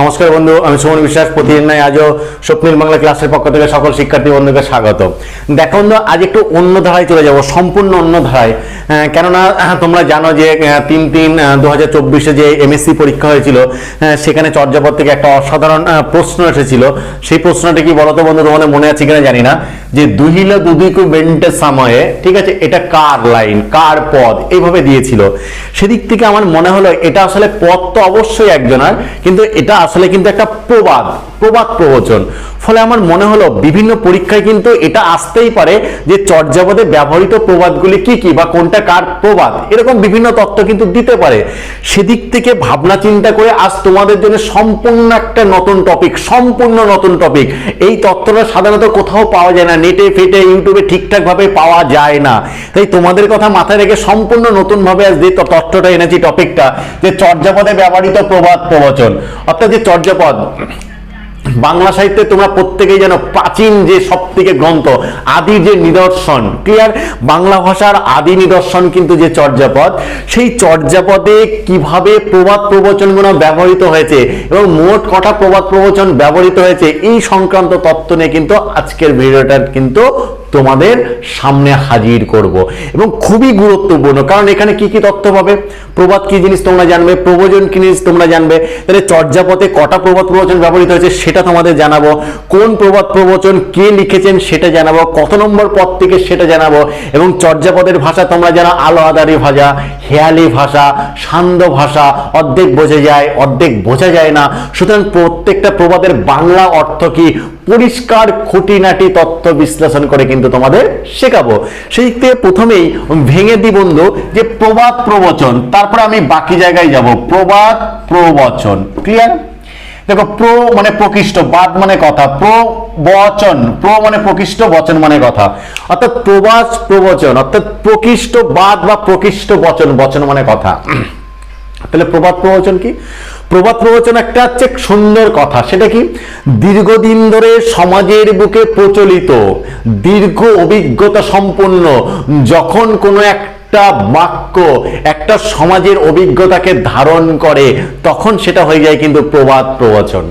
নমস্কার বন্ধু, আমি সুমন বিশ্বাস। প্রতিদিন নাই আজও স্বপ্নিল বাংলা ক্লাসের পক্ষ থেকে সকল শিক্ষার্থী বন্ধুকে স্বাগত। দেখো বন্ধু, আজ একটু অন্য ধারায় চলে যাব, সম্পূর্ণ অন্য ধারায়। কেননা তোমরা জানো যে তিন তিন দু হাজার চব্বিশে যে এমএসসি পরীক্ষা হয়েছিল সেখানে চর্যাপদ থেকে একটা অসাধারণ প্রশ্ন এসেছিল। সেই প্রশ্নটি কি বলতো বন্ধু, তোমাদের মনে আছে কিনা জানি না। যে দুহিলা দুদিকু বেন্টে সময়ে, ঠিক আছে, এটা কার লাইন, কার পদ, এইভাবে দিয়েছিল। সেদিক থেকে আমার মনে হলো এটা আসলে পদ তো অবশ্যই একজনার, কিন্তু এটা আসলে কিন্তু একটা প্রবাদ। প্রবাদ প্রবচন। ফলে আমার মনে হলো বিভিন্ন পরীক্ষায় কিন্তু এটা আসতেই পারে যে চর্যাপদে ব্যবহৃত প্রবাদগুলি কি কি বা কোনটা কার প্রবাদ। এরকম বিভিন্ন তত্ত্ব কিন্তু দিতে পারে। সেদিক থেকে ভাবনা চিন্তা করে আজ তোমাদের জন্য সম্পূর্ণ একটা নতুন টপিক সম্পূর্ণ নতুন টপিক এই তত্ত্বটা সাধারণত কোথাও পাওয়া যায় না, নেটে, ফেটে, ইউটিউবে ঠিকঠাক ভাবে পাওয়া যায় না। তাই তোমাদের কথা মাথায় রেখে সম্পূর্ণ নতুন ভাবে আজ যে তত্ত্বটা এনেছি টপিকটা যে চর্যাপদে ব্যবহৃত প্রবাদ প্রবচন। অর্থাৎ যে চর্যাপদ বাংলা সাহিত্যে তোমরা প্রত্যেকেই যেন প্রাচীন যে সব থেকে গ্রন্থ, আদি যে নিদর্শন ক্লিয়ার বাংলা ভাষার আদি নিদর্শন কিন্তু যে চর্যাপদ, সেই চর্যাপদে কীভাবে প্রবাদ প্রবচনগুলো ব্যবহৃত হয়েছে এবং মোট কটা প্রবাদ প্রবচন ব্যবহৃত হয়েছে, এই সংক্রান্ত তত্ত্ব নিয়ে কিন্তু আজকের ভিডিওটার কিন্তু তোমাদের সামনে হাজির করব। এবং খুবই গুরুত্বপূর্ণ, কারণ এখানে কি কি তথ্য পাবে? প্রবাদ কি জিনিস তোমরা জানবে? প্রবচন কি জিনিস তোমরা জানবে? তাহলে চর্যাপথে কটা প্রবাদ প্রবচন ব্যবহৃত হয়েছে সেটা তোমাদের জানাব। কোন প্রবাদ প্রবচন কে লিখেছেন সেটা জানাব। কত নম্বর পদ থেকে সেটা জানাব। এবং চর্যাপদের ভাষা তোমরা জানো আলো আদারি ভাষা, হেয়ালি ভাষা সান্দ ভাষা, অর্ধেক বোঝা যায়, অর্ধেক বোঝা যায় না। সুতরাং প্রত্যেকটা প্রবাদের বাংলা অর্থ কি পরিষ্কার, খুঁটিনাটি তথ্য বিশ্লেষণ করে কিন্তু তোমাদের শেখাবো। সেই থেকে প্রথমেই ভেঙে দি বন্ধু যে প্রবাদ প্রবচন, তারপরে আমি বাকি জায়গায় যাব। প্রবাদ প্রবচন ক্লিয়ার দেখো প্র মানে প্রকৃষ্ট, বাদ মানে কথা, প্রবচন, প্র মানে প্রকৃষ্ট, বচন মানে কথা। অর্থাৎ প্রবাদ প্রবচন, অর্থাৎ প্রকৃষ্ট বাদ বা প্রকৃষ্ট বচন বচন মানে কথা। তাহলে প্রবাদ প্রবচন কি? প্রবাদ প্রবচন একটা হচ্ছে সুন্দর কথা। সেটা কি? দীর্ঘদিন ধরে সমাজের বুকে প্রচলিত, দীর্ঘ অভিজ্ঞতা সম্পন্ন, যখন কোনো একটা বাক্য একটা সমাজের অভিজ্ঞতাকে ধারণ করে, তখন সেটা হয়ে যায় কিন্তু প্রবাদ প্রবচন।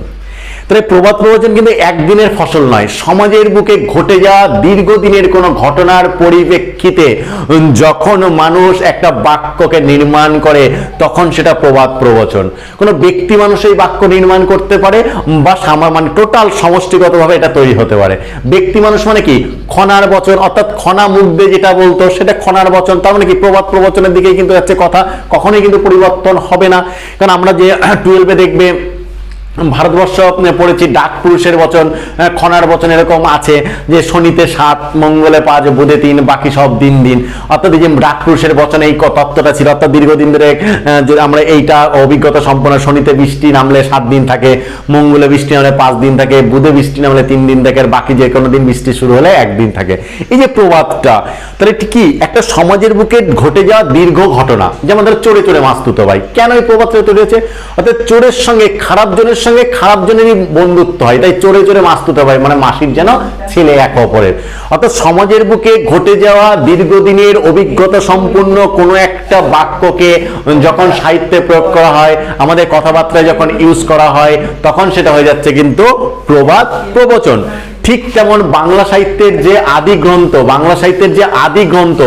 তাহলে প্রবাদ প্রবচন কিন্তু একদিনের ফসল নয়। সমাজের বুকে ঘটে যাওয়া দীর্ঘদিনের কোনো ঘটনার পরিপ্রেক্ষিতে যখন মানুষ একটা বাক্যকে নির্মাণ করে, তখন সেটা প্রবাদ প্রবচন। কোনো ব্যক্তি মানুষ এই বাক্য নির্মাণ করতে পারে বা মানে টোটাল সমষ্টিগতভাবে এটা তৈরি হতে পারে। ব্যক্তি মানুষ মানে কি? খনার বচন, অর্থাৎ খনা মুখ যেটা বলতো সেটা খনার বচন। তার মানে কি? প্রবাদ প্রবচনের দিকে কিন্তু যাচ্ছে কথা, কখনোই কিন্তু পরিবর্তন হবে না। কারণ আমরা যে টুয়েলভে দেখবে ভারতবর্ষ পড়েছি ডাক পুরুষের বচন খনার বচন এরকম আছে যে শনিতে সাত, মঙ্গলে পাঁচ, বুধে তিন, বাকি সব দিন দিন। অর্থাৎ যে ডাক পুরুষের বচন, এই তত্ত্বটা ছিল। অর্থাৎ দীর্ঘদিন ধরে যে আমরা এইটা অভিজ্ঞতা সম্পন্ন, শনিতে বৃষ্টি নামলে সাত দিন থাকে, মঙ্গলে বৃষ্টি নামলে পাঁচ দিন থাকে, বুধে বৃষ্টি নামলে তিন দিন থাকে, আর বাকি যে কোনো দিন বৃষ্টি শুরু হলে একদিন থাকে। এই যে প্রবাদটা, তাহলে এটি কি? একটা সমাজের বুকে ঘটে যাওয়া দীর্ঘ ঘটনা। যেমন ধরো চোরে চোরে মাছ তুতো ভাই। কেন এই প্রবাদটা তৈরি হয়েছে? অর্থাৎ চোরের সঙ্গে খারাপ জনের সঙ্গে খারাপ জনেরই বন্ধুত্ব হয়, তাই চোরে চোরে মাছ তুতে পারে মানে মাসির যেন ছেলে এক অপরের। অর্থাৎ সমাজের বুকে ঘটে যাওয়া দীর্ঘদিনের অভিজ্ঞতা সম্পূর্ণ কোনো একটা বাক্যকে যখন সাহিত্যে প্রয়োগ করা হয়, আমাদের কথাবার্তায় যখন ইউজ করা হয়, তখন সেটা হয়ে যাচ্ছে কিন্তু প্রবাদ প্রবচন। ঠিক তেমন বাংলা সাহিত্যের যে আদি গ্রন্থ, বাংলা সাহিত্যের যে আদি গ্রন্থ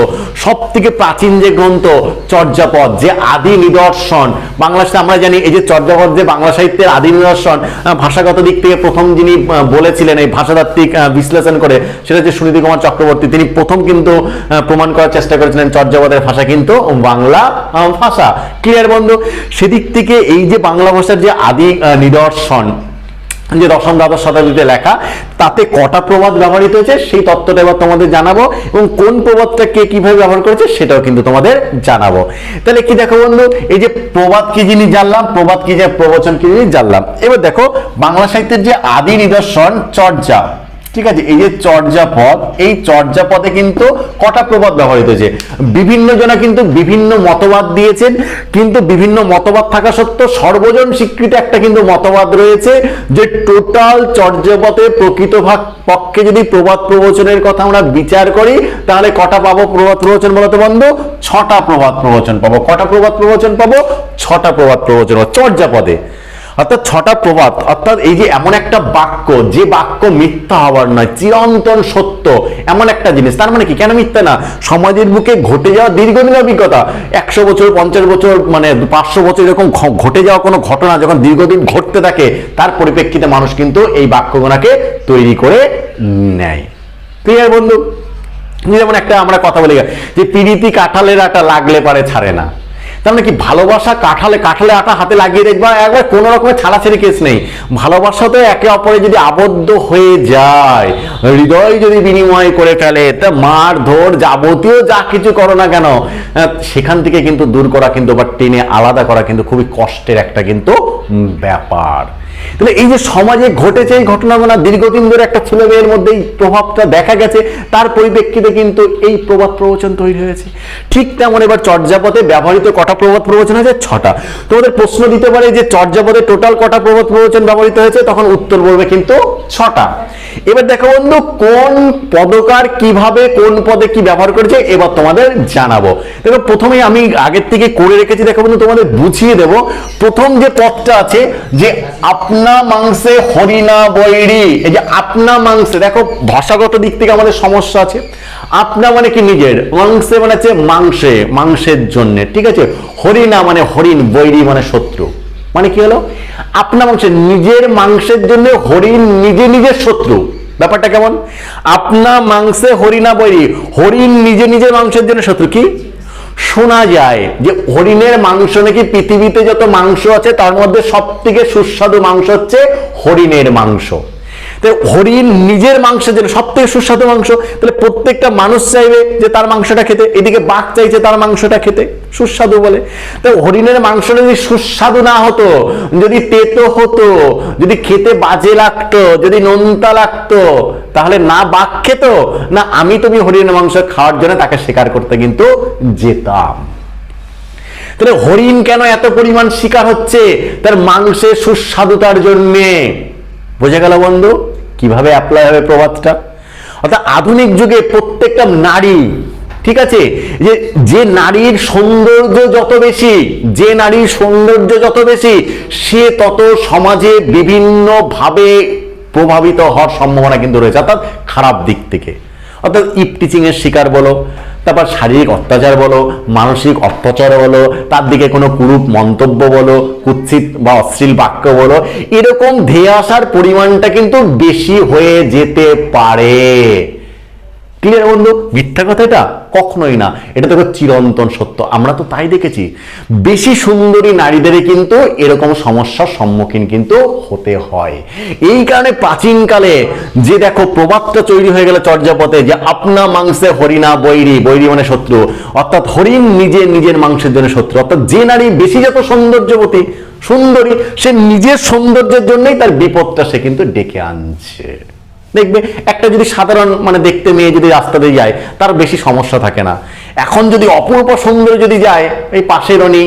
সব থেকে প্রাচীন যে গ্রন্থ, চর্যাপদ, যে আদি নিদর্শন, বাংলা আমরা জানি এই যে চর্যাপদ যে বাংলা সাহিত্যের আদি নিদর্শন ভাষাগত দিক থেকে প্রথম যিনি বলেছিলেন এই ভাষাতাত্ত্বিক বিশ্লেষণ করে, সেটা হচ্ছে সুনীতি কুমার চক্রবর্তী। তিনি প্রথম কিন্তু প্রমাণ করার চেষ্টা করেছিলেন চর্যাপদের ভাষা কিন্তু বাংলা ভাষা। ক্লিয়ার বন্ধু, সেদিক থেকে এই যে বাংলা ভাষার যে আদি নিদর্শন যে দশম দ্বাদশ শতাব্দীতে লেখা, তাতে কটা প্রবাদ ব্যবহৃত হয়েছে সেই তত্ত্বটা এবার তোমাদের জানাব এবং কোন প্রবাদটা কে কীভাবে ব্যবহার করেছে সেটাও কিন্তু তোমাদের জানাব। তাহলে কি দেখো বন্ধু, এই যে প্রবাদ কি জিনিস জানলাম, প্রবাদ কি যে প্রবচন কি জিনিস জানলাম। এবার দেখো, বাংলা সাহিত্যের যে আদি নিদর্শন, চর্যা। ঠিক আছে, এই যে চর্যাপদ, এই চর্যাপদে কিন্তু কটা প্রবাদ ব্যবহৃত হয়েছে? বিভিন্ন জনা কিন্তু বিভিন্ন মতবাদ দিয়েছেন, কিন্তু বিভিন্ন মতবাদ থাকা সত্ত্বেও সর্বজন স্বীকৃত একটা কিন্তু মতবাদ রয়েছে যে টোটাল চর্যাপদে প্রকৃত ভাগ পক্ষে যদি প্রবাদ প্রবচনের কথা আমরা বিচার করি, তাহলে কটা পাবো প্রবাদ প্রবচন বলতে বন্ধু? ছটা প্রবাদ প্রবচন পাবো। কটা প্রবাদ প্রবচন পাবো? ছটা প্রবাদ প্রবচন চর্যাপদে। অর্থাৎ ছটা প্রবাদ, অর্থাৎ এই যে এমন একটা বাক্য, যে বাক্য মিথ্যা হওয়ার নয়, চিরন্তন সত্য, এমন একটা জিনিস। তার মানে কি? কেন মিথ্যা না? সমাজের বুকে ঘটে যাওয়া দীর্ঘদিনের অভিজ্ঞতা। একশো বছর, পঞ্চাশ বছর মানে পাঁচশো বছর এরকম ঘটে যাওয়া কোনো ঘটনা যখন দীর্ঘদিন ঘটতে থাকে, তার পরিপ্রেক্ষিতে মানুষ কিন্তু এই বাক্যগুণাকে তৈরি করে নেয়। ক্লিয়ার বন্ধু, যেমন একটা আমরা কথা বলি, যে পিরিতি কাঁঠালের আটা লাগলে পারে ছাড়ে না। তার মানে কি ভালোবাসা কাঠালে কাঠালে আটা হাতে লাগিয়ে দেখবা? একবার কোনো রকমের ছাড়াছাড়ি কেস নেই। ভালোবাসা তো একে অপরে যদি আবদ্ধ হয়ে যায়, হৃদয় যদি বিনিময় করে ফেলে, তা মার, ধর, যাবতীয় যা কিছু করো না কেন সেখান থেকে কিন্তু দূর করা কিন্তু বা টেনে আলাদা করা কিন্তু খুবই কষ্টের একটা কিন্তু ব্যাপার। তাহলে এই যে সমাজে ঘটেছে এই ঘটনাগুলো দীর্ঘদিন ধরে একটা ছেলে মেয়ের মধ্যে এই প্রভাবটা দেখা গেছে, তার পরিপ্রেক্ষিতে কিন্তু এই প্রবাদ প্রবচন তৈরি হয়েছে। ঠিক তেমন এবার চর্যাপদে ব্যবহৃত কটা প্রবাদ প্রবচন হয়েছে? ছটা। তোমাদের প্রশ্ন দিতে পারে যে চর্যাপদে টোটাল কটা প্রবাদ প্রবচন ব্যবহৃত হয়েছে? তখন উত্তর বলবে কিন্তু ছটা। এবার দেখো বন্ধু, কোন পদকার কীভাবে, কোন পদে কি ব্যবহার করেছে, এবার তোমাদের জানাব। দেখো প্রথমে আমি আগের থেকে করে রেখেছি, দেখো বন্ধু, তোমাদের বুঝিয়ে দেব। প্রথম যে পদটা আছে, যে আপনা মাংসে হরিণা বৈরি, এই যে আপনা মাংসে, দেখো, ভাষাগত দিক থেকে আমাদের সমস্যা আছে। আপনা মানে কি নিজের, মাংসে মানে হচ্ছে মাংসে, মাংসের জন্য, ঠিক আছে? হরিণা মানে হরিণ, বৈরি মানে শত্রু। মানে কি হলো? আপনা মাংসের নিজের মাংসের জন্য হরিণ নিজে নিজের শত্রু। ব্যাপারটা কেমন? আপনা মাংসে হরিণা বৈরি, হরিণ নিজে নিজে মাংসের জন্য শত্রু কি? শোনা যায় যে হরিণের মাংস নাকি পৃথিবীতে যত মাংস আছে, তার মধ্যে সব থেকে সুস্বাদু মাংস হচ্ছে হরিণের মাংস। তো হরিণ নিজের মাংসের জন্য সব থেকে সুস্বাদু মাংস, তাহলে প্রত্যেকটা মানুষ চাইবে যে তার মাংসটা খেতে, এদিকে বাঘ চাইছে তার মাংসটা খেতে, সুস্বাদু বলে। তো হরিণের মাংসটা যদি সুস্বাদু না হতো, যদি তেতো হতো, যদি খেতে বাজে লাগতো, যদি নোনতা লাগতো, তাহলে না বাঘ খেত, না আমি তুমি হরিণের মাংস খাওয়ার জন্য তাকে শিকার করতে কিন্তু যেতাম। তাহলে হরিণ কেন এত পরিমাণ শিকার হচ্ছে? তার মাংসের সুস্বাদুতার জন্যে। বোঝা গেল বন্ধু? কীভাবে অ্যাপ্লাই হবে প্রবাদটা? অর্থাৎ আধুনিক যুগে প্রত্যেকটা নারী, ঠিক আছে? যে যে নারীর সৌন্দর্য যত বেশি, যে নারীর সৌন্দর্য যত বেশি, সে তত সমাজে বিভিন্ন ভাবে প্রভাবিত হওয়ার সম্ভাবনা কিন্তু রয়েছে। অর্থাৎ খারাপ দিক থেকে। অর্থাৎ ইপটিচিং এর শিকার বলো তারপর শারীরিক অত্যাচার বলো, মানসিক অত্যাচার বলো, তার দিকে কোনো কুরূপ মন্তব্য বলো, কুৎসিত বা অশ্লীল বাক্য বলো, এরকম ধেয়ে আসার পরিমাণটা কিন্তু বেশি হয়ে যেতে পারে। বন্ধু মিথ্যা কথা এটা? কখনোই না। এটা তো চিরন্তন সত্য। আমরা তো তাই দেখেছি। বেশি সুন্দরী নারীদেরই কিন্তু এরকম সমস্যার সম্মুখীন কিন্তু হতে হয়। এই কারণে প্রাচীনকালে যে দেখো প্রবাদটা তৈরি হয়ে গেল চর্যাপথে যে আপনা মাংসে হরিণা বৈরি বৈরি মানে শত্রু। অর্থাৎ হরিণ নিজে নিজের মাংসের জন্য শত্রু। অর্থাৎ যে নারী বেশি যত সৌন্দর্যবতী, সুন্দরী, সে নিজের সৌন্দর্যের জন্যই তার বিপদটা সে কিন্তু ডেকে আনছে। দেখবে একটা যদি সাধারণ মানে দেখতে মেয়ে যদি রাস্তা দিয়ে যায়, তার বেশি সমস্যা থাকে না। এখন যদি অপূর্ব সুন্দর যদি যায়, এই পাশের উনি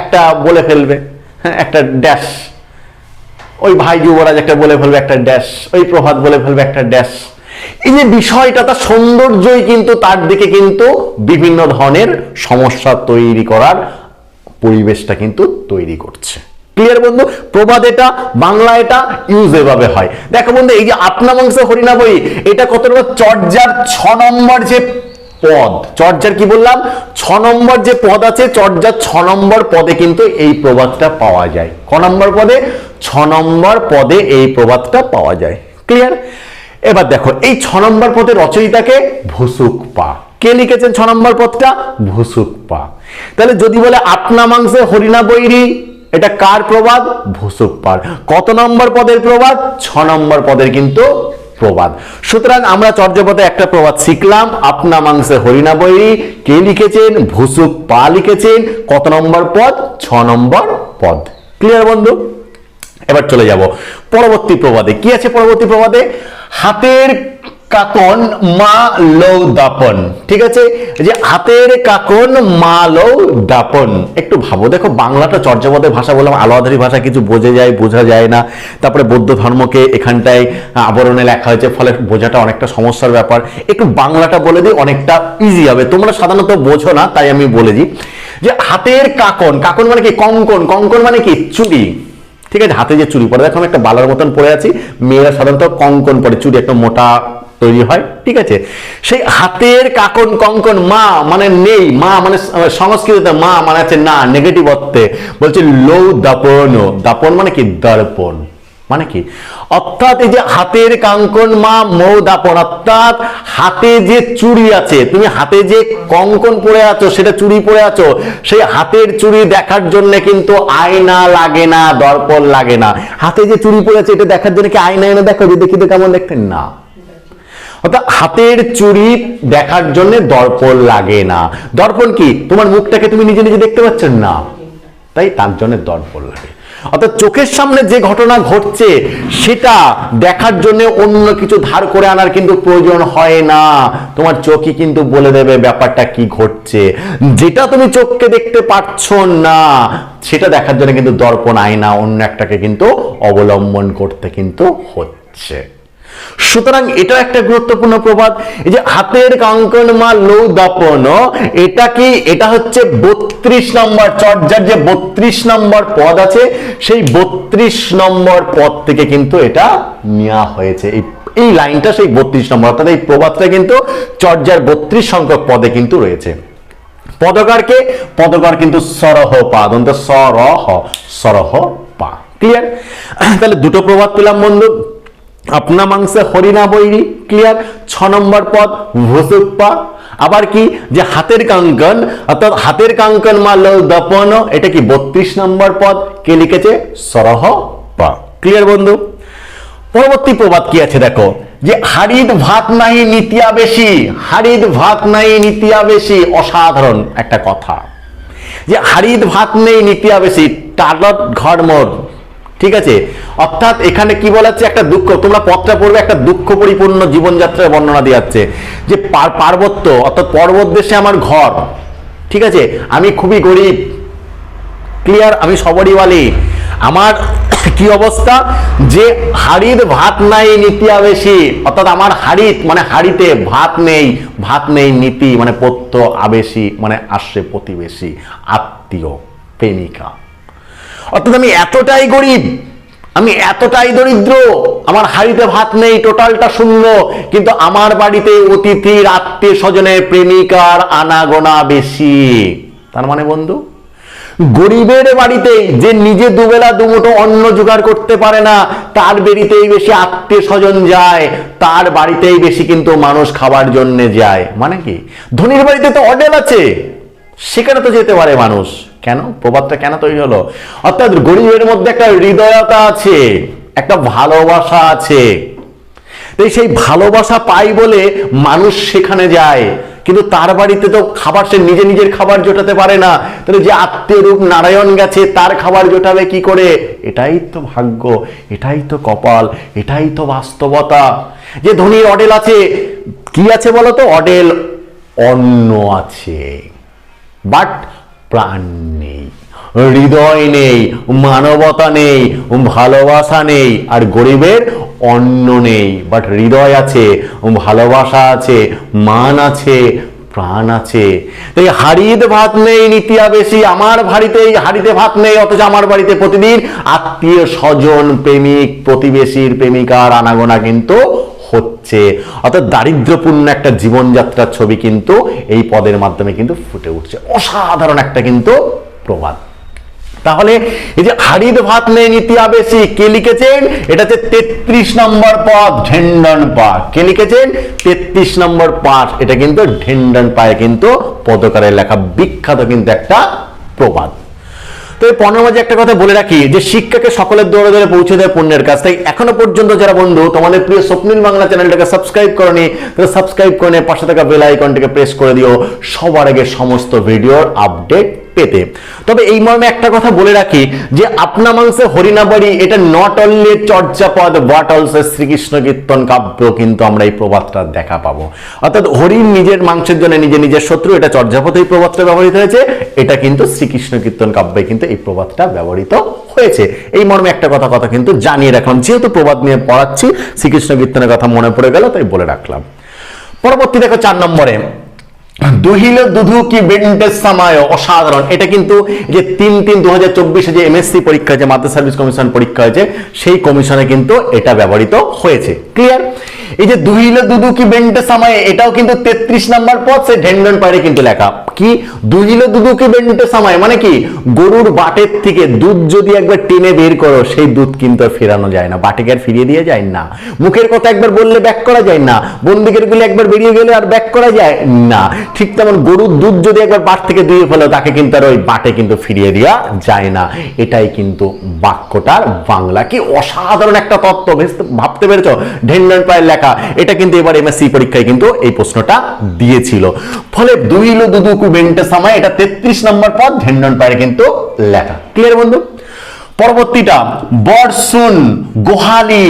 একটা বলে ফেলবে হ্যাঁ একটা ড্যাশ ওই ভাই যুবরাজ একটা বলে ফেলবে, একটা ড্যাশ ওই প্রভাত বলে ফেলবে, একটা ড্যাশ এই যে বিষয়টা, তার সৌন্দর্যই কিন্তু তার দিকে কিন্তু বিভিন্ন ধরনের সমস্যা তৈরি করার পরিবেশটা কিন্তু তৈরি করছে। ক্লিয়ার বন্ধু? প্রবাদ এটা, বাংলা এটা, ইউজ এভাবে হয়। দেখো বন্ধু, এই যে আপনা মাংস হরিণা বই, এটা কত নম্বর? চর্যার ছ নম্বর যে পদ, চর্যার কি বললাম? ছ নম্বর যে পদ আছে, চর্যার ছ নম্বর পদে কিন্তু এই প্রবাদটা পাওয়া যায়। ক নম্বর পদে? ছ নম্বর পদে এই প্রবাদটা পাওয়া যায়। ক্লিয়ার? এবার দেখো, এই ছ নম্বর পদে রচয়িতাকে ভুসুক পা। কে লিখেছেন ছ নম্বর পদটা? ভুসুক পা। তাহলে যদি বলে আপনা মাংসে হরিণা বৈরি এটা কার প্রবাদ? ভুসুক পার। কত নম্বর পদের প্রবাদ? ছ নম্বর পদের কিন্তু প্রবাদ। সুতরাং আমরা চর্যাপদে একটা প্রবাদ শিখলাম। আপনা মাংসে হরিণা বৈরি। কে লিখেছেন? ভুসুক পা লিখেছেন। কত নম্বর পদ? ছ নম্বর পদ। ক্লিয়ার বন্ধু? এবার চলে যাব। পরবর্তী প্রবাদে। কি আছে পরবর্তী প্রবাদে? হাতের কাকন মা লৌ দাপন। ঠিক আছে? যে হাতের কাকন মা লৌ দাপন। একটু ভাবো, দেখো বাংলাটা চর্যাপদের ভাষা বললাম আলোয়াধারী ভাষা, কিছু বোঝা যায় বোঝা যায় না। তারপরে বৌদ্ধ ধর্মকে এখানটায় আবরণে লেখা হয়েছে, ফলে বোঝাটা অনেকটা সমস্যার ব্যাপার। একটু বাংলাটা বলে দিই, অনেকটা ইজি হবে। তোমরা সাধারণত বোঝো না, তাই আমি বলে দিই। যে হাতের কাকন কাকন মানে কি? কঙ্কন। কঙ্কন মানে কি? চুড়ি। ঠিক আছে? হাতে যে চুড়ি পরে, দেখো আমি একটা বালার মতন পরে আছি। মেয়েরা সাধারণত কঙ্কন পরে, চুড়ি একটা মোটা তৈরি হয়, ঠিক আছে? সেই হাতের কাকন, কঙ্কন, মা মানে নেই, মা মানে সংস্কৃততে মা মানে আছে না নেগেটিভ অর্থে। বলছে লৌ দাপন দাপন মানে কি? দর্পণ। মানে কি? অর্থাৎ এই যে হাতের কাঙ্কন, মা, মৌ দাপন, অর্থাৎ হাতে যে চুড়ি আছে, তুমি হাতে যে কঙ্কন পরে আছো, সেটা চুড়ি পরে আছো, সেই হাতের চুড়ি দেখার জন্য কিন্তু আয়না লাগে না, দর্পণ লাগে না। হাতে যে চুড়ি পরে আছে, এটা দেখার জন্য কি আয়না এনে দেখো দেখি তো কেমন দেখতেন। না। অর্থাৎ হাতের চুরি দেখার জন্য দর্পণ লাগে না। দর্পণ কি? তোমার মুখটাকে তুমি নিজে নিজে দেখতে পাচ্ছ না। তাই তার জন্য দর্পণ লাগে। অর্থাৎ চোখের সামনে যে ঘটনা ঘটছে, সেটা দেখার জন্য অন্য কিছু ধার করে আনার কিন্তু প্রয়োজন হয় না। তোমার চোখই কিন্তু বলে দেবে ব্যাপারটা কি ঘটছে। যেটা তুমি চোখকে দেখতে পাচ্ছ না, সেটা দেখার জন্য কিন্তু দর্পণ আয়না অন্য একটাকে কিন্তু অবলম্বন করতে কিন্তু হচ্ছে। সুতরাং এটা একটা গুরুত্বপূর্ণ প্রবাদ। এই যে হাতের কাঙ্কন মা লৌ দাপন, এটা কি, এটা হচ্ছে বত্রিশ নম্বর চর্যার যে বত্রিশ নম্বর পদ আছে, সেই বত্রিশ নম্বর পদ থেকে কিন্তু এটা নেওয়া হয়েছে। এই লাইনটা সেই বত্রিশ নম্বর, অর্থাৎ এই প্রবাদটা কিন্তু চর্যার বত্রিশ সংখ্যক পদে কিন্তু রয়েছে। পদকারকে, পদকার কিন্তু সরহ পা সরহ সরহ পা ক্লিয়ার তাহলে দুটো প্রবাদ পেলাম বন্ধু। আপনা মাংসে হরিণা বৈরি ক্লিয়ার ছ নম্বর পদ ভুসুপ্পা আবার কি? যে হাতের কাঙ্কন, অর্থাৎ হাতের কাঙ্কন মাল দপন, এটা কি বত্রিশ নম্বর পদ? কে লিখেছে? সরহ পা ক্লিয়ার বন্ধু? পরবর্তী প্রবাদ কি আছে দেখো? যে হারিদ ভাত নাই নিতিয়া বেশি, হারিদ ভাত নাই নিতিয়া বেশি, অসাধারণ একটা কথা। যে হারিদ ভাত নেই নিতিয়া বেশি, টালত ঘর মোর ঠিক আছে? অর্থাৎ এখানে কি বলা হচ্ছে একটা দুঃখ, তোমরা পথটা পড়বে একটা দুঃখ পরিপূর্ণ জীবনযাত্রার বর্ণনা দিয়ে যাচ্ছে যে পার- পার্বত্য, অর্থাৎ পর্বত দেশে আমার ঘর, ঠিক আছে? আমি খুবই গরিব ক্লিয়ার আমি সবরিওয়ালি। আমার কি অবস্থা? যে হাড়ির ভাত নাই নীতি আবেশী, অর্থাৎ আমার হাড়িত মানে হাড়িতে ভাত নেই ভাত নেই নীতি মানে পত্য আবেশী মানে আসছে প্রতিবেশী, আত্মীয়, প্রেমিকা। অর্থাৎ আমি এতটাই গরিব, আমি এতটাই দরিদ্র, আমার হাড়িতে ভাত নেই, টোটালটা শূন্য, কিন্তু আমার বাড়িতে অতিথির আত্মীয় স্বজনের প্রেমিকার আনাগোনা বেশি। তার মানে বন্ধু, গরিবের বাড়িতে যে নিজে দুবেলা দুমুঠো অন্ন জোগাড় করতে পারে না, তার বাড়িতেই বেশি আত্মীয় স্বজন যায়, তার বাড়িতেই বেশি কিন্তু মানুষ খাবার জন্য যায়। মানে কি? ধনীর বাড়িতে তো অডেল আছে, সেখানে তো যেতে পারে মানুষ। কেন? প্রবাদটা কেন তৈরি হলো? অর্থাৎ গরিবের মধ্যে একটা হৃদয়তা আছে, একটা ভালোবাসা আছে। তাই সেই ভালোবাসা পাই বলে মানুষ সেখানে যায়। কিন্তু তার বাড়িতে তো খাবার, সে নিজে নিজের খাবার জোটাতে পারে না। তাহলে যে আত্মীয় রূপ নারায়ণ গেছে, তার খাবার জোটাবে কি করে? এটাই তো ভাগ্য, এটাই তো কপাল, এটাই তো বাস্তবতা। যে ধনীর অডেল আছে, কি আছে বলো তো অডেল অন্ন আছে। বাট প্রাণ নেই, হৃদয় নেই, মানবতা নেই, ভালোবাসা নেই, আর গরিবের অন্ন নেই। বাট হৃদয় আছে, ভালোবাসা আছে, মান আছে, প্রাণ আছে। তাই হারিদ ভাত নেই, নিতিয়া বেশি আমার বাড়িতে হাড়িতে ভাত নেই, অথচ আমার বাড়িতে প্রতিদিন আত্মীয় স্বজন, প্রেমিক, প্রতিবেশীর প্রেমিকার আনাগোনা কিন্তু হচ্ছে। অর্থাৎ দারিদ্রপূর্ণ একটা জীবনযাত্রার ছবি কিন্তু এই পদের মাধ্যমে কিন্তু ফুটে উঠছে। অসাধারণ একটা কিন্তু প্রবাদ। তাহলে এই যে হারিদ ভাত নেই নীতি আবেশী কে লিখেছেন? এটা হচ্ছে তেত্রিশ নম্বর পদ, ঢেন্ডন পা কে লিখেছেন? তেত্রিশ নম্বর পাঠ। এটা কিন্তু ঢেন্ডন পায়ে কিন্তু পদকারে লেখা বিখ্যাত কিন্তু একটা প্রবাদ। তো এই পনেরো মাঝে একটা কথা বলে রাখি, যে শিক্ষাকে সকলের দৌড়ে দৌড়ে পৌঁছে দেয় পণ্যের কাজ। তাই এখনও পর্যন্ত যারা বন্ধু, তোমাদের প্রিয় স্বপ্নিল বাংলা চ্যানেলটাকে সাবস্ক্রাইব করনি, তাহলে সাবস্ক্রাইব করে পাশে থাকা বেল আইকনটিকে প্রেস করে দিও। সবার আগে সমস্ত ভিডিওর আপডেট পেতে। তবে এই মর্মে একটা কথা বলে রাখি যে আপনা মাংসে হরিণাবাড়ি এটা not only Charyapada but also Srikrishna Kirtan কাব্য কিন্তু আমরা এই প্রবাদটা দেখা পাবো। অর্থাৎ হরিণ নিজের মাংসের জন্য নিজে নিজের শত্রু, এটা চর্যাপদ এই প্রবাদটা ব্যবহৃত হয়েছে, এটা কিন্তু শ্রীকৃষ্ণ কীর্তন কাব্যে কিন্তু এই প্রবাদটা ব্যবহৃত হয়েছে। এই মর্মে একটা কথা কথা কিন্তু জানিয়ে রাখলাম। যেহেতু প্রবাদ নিয়ে পড়াচ্ছি, শ্রীকৃষ্ণ কীর্তনের কথা মনে পড়ে গেল, তাই বলে রাখলাম। পরবর্তী দেখো চার নম্বরে। দুহিল দুধু কি বেন্টের সময়? অসাধারণ। এটা কিন্তু যে তিন তিন দু হাজার চব্বিশে যে এমএসসি পরীক্ষা যে মাদ্রাসা সার্ভিস কমিশন পরীক্ষা হয়েছে, সেই কমিশনে কিন্তু এটা ব্যবহৃত হয়েছে। ক্লিয়ার এই যে দুহিল দুধু কি বেন্টের সময়, এটাও কিন্তু তেত্রিশ নাম্বার পদ সে ঢেন্ডন পাড়ে কিন্তু লেখা। কি? দুহিল দুধু কি বেন্টের সময়? মানে কি? গরুর বাটের থেকে দুধ যদি একবার টেনে বের করো, সেই দুধ কিন্তু আর ফেরানো যায় না। বাটিকে আর ফিরিয়ে দিয়ে যায় না। মুখের কথা একবার বললে ব্যাক করা যায় না। বন্দিকেরগুলো একবার বেরিয়ে গেলে আর ব্যাক করা যায় না। ঠিক তেমন গরুর দুধ যদি একবার বাট থেকে দিয়ে ফেলো, তাকে কিন্তু আর ওই বাটে কিন্তু ফিরিয়ে দেওয়া যায় না। এটাই কিন্তু বাক্যটার বাংলা। কি অসাধারণ একটা তত্ত্ব ভাবতে পেরেছ? ঢেন্ডন পায়ের লেখা। এটা কিন্তু এবার এমএসসি পরীক্ষায় কিন্তু এই প্রশ্নটা দিয়েছিল। ফলে দুইলো দুদু কুবেন্টে সময় এটা তেত্রিশ নম্বর পদ ঢেন্ডন পায়ের কিন্তু লেখা। ক্লিয়ার বন্ধু? পরবর্তীটা বর্ষুন গোহালি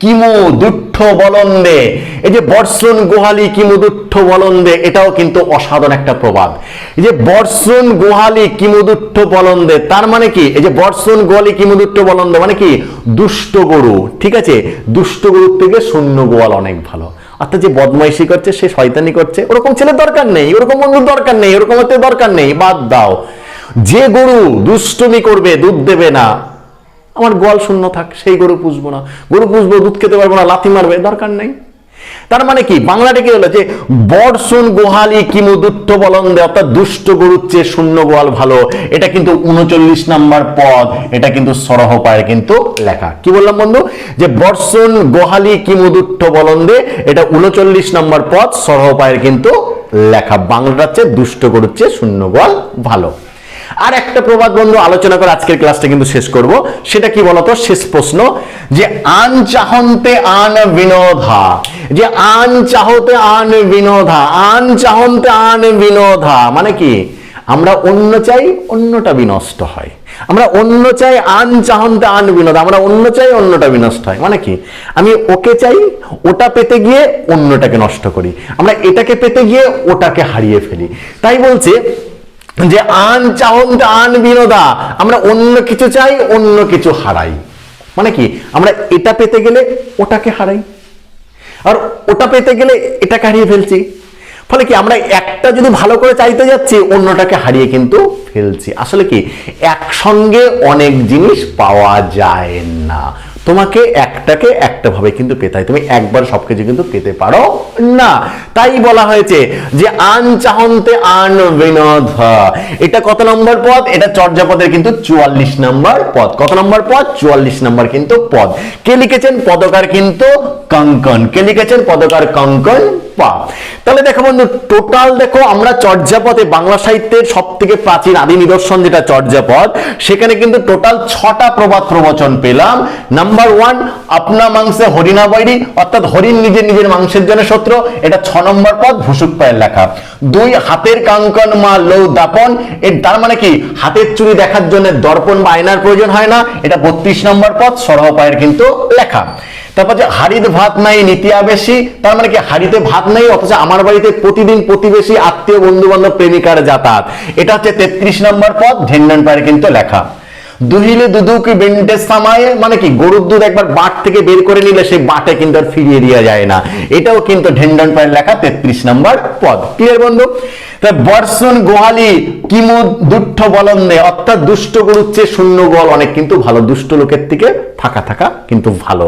কিমু দুঃঠ বলন্দে? এই যে বর্ষণ গোহালি কিমু দুঃঠ বলন্দে, এটাও কিন্তু অসাধারণ একটা প্রবাদ। এই যে বর্ষণ গোহালি কিমু দুঃঠ বলন্দে, তার মানে কি? এই যে বর্ষণ গোহালি কিমু দুঃঠ বলন্দে মানে কি? দুষ্ট গরু, ঠিক আছে? দুষ্ট গরুর থেকে শূন্য গোয়াল অনেক ভালো। অর্থাৎ যে বদমাইশি করছে, সে শয়তানি করছে, ওরকম ছেলের দরকার নেই, ওরকম বন্ধুর দরকার নেই, ওরকম হতে দরকার নেই, বাদ দাও। যে গরু দুষ্টমি করবে, দুধ দেবে না আমার গোয়াল শূন্য থাক, সেই গরু পুষবো না। গরু পুষবো, দুধ খেতে পারব না, লাথি মারবে, দরকার নেই। তার মানে কি? বাংলাটা কি হলো যে বর্ষণ গোহালি কিমু দুষ্ট বলন্দে অর্থাৎ দুষ্ট গরুর চেয়ে শূন্য গোয়াল ভালো। এটা কিন্তু উনচল্লিশ নাম্বার পদ, এটা কিন্তু সরহ পায়ের কিন্তু লেখা। কি বললাম বন্ধু? যে বর্ষণ গোহালি কিমু দুষ্ট বলন্দে এটা উনচল্লিশ নাম্বার পদ, সরহ পায়ের কিন্তু লেখা। বাংলাটার চেয়ে দুষ্ট গরুর চেয়ে শূন্য গোয়াল ভালো। আর একটা প্রবাদ বন্ধু, আলোচনা করে আজকের ক্লাসটা কিন্তু শেষ করব। সেটা কি বলতো? শেষ প্রশ্ন, যে আন চাহন্তে আন বিনোধা, যে আন চাহতে আন বিনোধা, আন চাহন্তে আন বিনোধা মানে কি? আমরা অন্য চাই, অন্যটা বিনষ্ট হয়। আমরা অন্য চাই আন চাহন্তে আন বিনোদ আমরা অন্য চাই, অন্যটা বিনষ্ট হয়। মানে কি? আমি ওকে চাই, ওটা পেতে গিয়ে অন্যটাকে নষ্ট করি। আমরা এটাকে পেতে গিয়ে ওটাকে হারিয়ে ফেলি। তাই বলছে যে আন চাহন্ত আন বিনোদা, আমরা অন্য কিছু চাই, অন্য কিছু হারাই। মানে কি? আমরা এটা পেতে গেলে ওটাকে হারাই। আর ওটা পেতে গেলে এটাকে হারিয়ে ফেলছি। ফলে কি? আমরা একটা যদি ভালো করে চাইতে যাচ্ছি, অন্যটাকে হারিয়ে কিন্তু ফেলছি। আসলে কি? একসঙ্গে অনেক জিনিস পাওয়া যায় না। তোমাকে একটাকে একটা ভাবে কিন্তু পেতে হয়। তুমি একবার সবকিছু কিন্তু পেতে পারো না। তাই বলা হয়েছে যে আন চাহন্তে আন বিনোদ। এটা কত নম্বর পদ? এটা চর্যাপদের কিন্তু চুয়াল্লিশ নম্বর পদ। কত নম্বর পদ? চুয়াল্লিশ নম্বর কিন্তু পদ। কে লিখেছেন? পদকার কিন্তু কঙ্কন। কে লিখেছেন? পদকার কঙ্কন পা। তাহলে দেখো বন্ধু, টোটাল দেখো আমরা চর্যাপদে বাংলা সাহিত্যের সব থেকে প্রাচীন আদি নিদর্শন যেটা চর্যাপদ, সেখানে কিন্তু টোটাল ছটা প্রবাদ প্রবচন পেলাম। নাম্বার ওয়ান আপনা মাংসে হরিণা বাইরি অর্থাৎ হরিণ নিজের নিজের মাংসের জন্য শত্রু, এটা ছ নম্বর পদ, ভুসুক পায়ের লেখা। দুই, হাতের কাঙ্কন মা লৌ দাপন, এর তার মানে কি? হাতের চুরি দেখার জন্য দর্পণ বা আয়নার প্রয়োজন হয় না, এটা বত্রিশ নম্বর পদ, সরহ পায়ের কিন্তু লেখা। তারপর যে হাড়িতে ভাত নাই নীতি আবেশী, তার মানে কি? হাড়িতে ভাত নাই, অথচ আমার বাড়িতে প্রতিদিন প্রতিবেশী, আত্মীয় বন্ধু বান্ধব প্রেমিকার যাতায়াত। এটা হচ্ছে তেত্রিশ নম্বর পদ ঢেন্ডন পায়ের কিন্তু লেখা। দুহিলে দুদুকি বেন্টের সামায়ে মানে কি, গরুর দুধ একবার বাট থেকে বের করে নিলে সেই বাটে কিন্তু আর ফিরিয়ে দেওয়া যায় না। এটাও কিন্তু ঢেন্ডন পায়ের লেখা তেত্রিশ নম্বর পদ। ক্লিয়ার বন্ধু? বর্ষণ গোহালি কিমু দুষ্ট বলন্দে, অর্থাৎ দুষ্ট গরুর চেয়ে শূন্য গোয়াল অনেক কিন্তু ভালো। দুষ্ট লোকের থেকে ফাঁকা থাকা কিন্তু ভালো।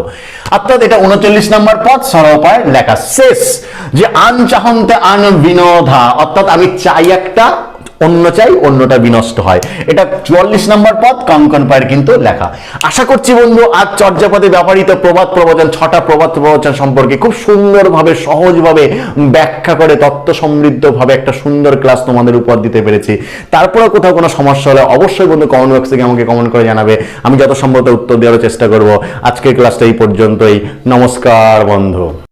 অর্থাৎ এটা উনচল্লিশ নম্বর পদ সরপায় লেখা শেষ। যে আন চাহন্তে আন বিনোধা, অর্থাৎ আমি চাই একটা অন্য চাই, অন্যটা বিনষ্ট হয়। এটা চুয়াল্লিশ নম্বর পদ কঙ্কন পায়ের কিন্তু লেখা। আশা করছি বন্ধু, আজ চর্যাপদে ব্যবহৃত প্রবাদ প্রবচন, ছটা প্রবাদ প্রবচন সম্পর্কে খুব সুন্দরভাবে, সহজভাবে ব্যাখ্যা করে, তত্ত্ব সমৃদ্ধভাবে একটা সুন্দর ক্লাস তোমাদের উপর দিতে পেরেছি। তারপরে কোথাও কোনো সমস্যা হলে অবশ্যই বন্ধু কমেন্ট বক্স থেকে আমাকে কমেন্ট করে জানাবে। আমি যত সম্ভবত উত্তর দেওয়ার চেষ্টা করব। আজকের ক্লাসটা এই পর্যন্তই। নমস্কার বন্ধু।